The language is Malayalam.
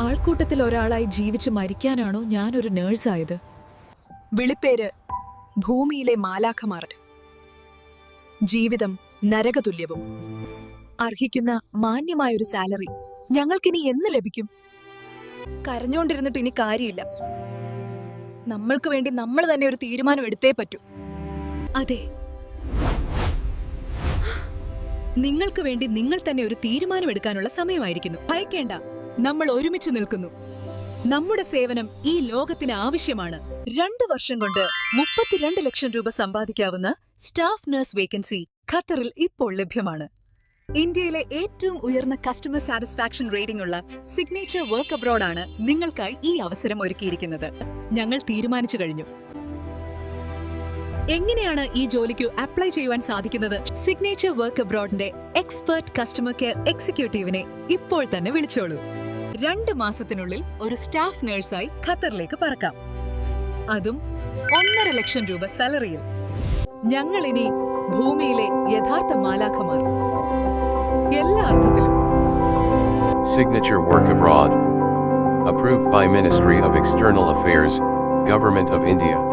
ആൾക്കൂട്ടത്തിൽ ഒരാളായി ജീവിച്ച് മരിക്കാനാണോ ഞാനൊരു നേഴ്സായത്? വിളിപ്പേര് ഭൂമിയിലെ മാലാഖമാർ. ജീവിതം നരകതുല്യവും. അർഹിക്കുന്ന മാന്യമായൊരു സാലറി ഞങ്ങൾക്കിനി എന്ന് ലഭിക്കും? കരഞ്ഞോണ്ടിരുന്നിട്ട് ഇനി കാര്യമില്ല. നമ്മൾക്ക് വേണ്ടി നമ്മൾ തന്നെ ഒരു തീരുമാനം എടുത്തേ പറ്റൂ. അതെ. നിങ്ങൾക്ക് വേണ്ടി നിങ്ങൾ തന്നെ ഒരു തീരുമാനം എടുക്കാനുള്ള സമയമായിരിക്കുന്നു. ഭയക്കേണ്ട. നമ്മൾ ഒരുമിച്ച് നിൽക്കുന്നു. നമ്മുടെ സേവനം ഈ ലോകത്തിന് ആവശ്യമാണ്. രണ്ടു വർഷം കൊണ്ട് മുപ്പത്തിരണ്ട് ലക്ഷം രൂപ സമ്പാദിക്കാവുന്ന സ്റ്റാഫ് നഴ്സ് വേക്കൻസി ഖത്തറിൽ ഇപ്പോൾ ലഭ്യമാണ്. ഇന്ത്യയിലെ ഏറ്റവും ഉയർന്ന കസ്റ്റമർ സാറ്റിസ്ഫാക്ഷൻ റേറ്റിംഗ് ഉള്ള സിഗ്നേച്ചർ വർക്ക് അബ്രോഡ് ആണ് നിങ്ങൾക്കായി ഈ അവസരം ഒരുക്കിയിരിക്കുന്നത്. ഞങ്ങൾ തീരുമാനിച്ചു കഴിഞ്ഞു. എങ്ങനെയാണ് ഈ ജോലിക്ക് അപ്ലൈ ചെയ്യുവാൻ സാധിക്കുന്നത്? സിഗ്നേച്ചർ വർക്ക് അബ്രോഡിന്റെ എക്സ്പെർട്ട് കസ്റ്റമർ കെയർ എക്സിക്യൂട്ടീവിനെ ഇപ്പോൾ തന്നെ വിളിച്ചോളൂ. രണ്ട് മാസത്തിനുള്ളിൽ ഒരു സ്റ്റാഫ് നഴ്സായി ഖത്തറിലേക്ക് പറക്കാം. അതും ഒന്നര ലക്ഷം രൂപ സാലറിയിൽ. ഞങ്ങൾ ഇനി ഭൂമിയിലെ യഥാർത്ഥ മാലാഖമാർ. എല്ലാ അർത്ഥത്തിലും. Signature work abroad approved by ministry of external affairs government of India.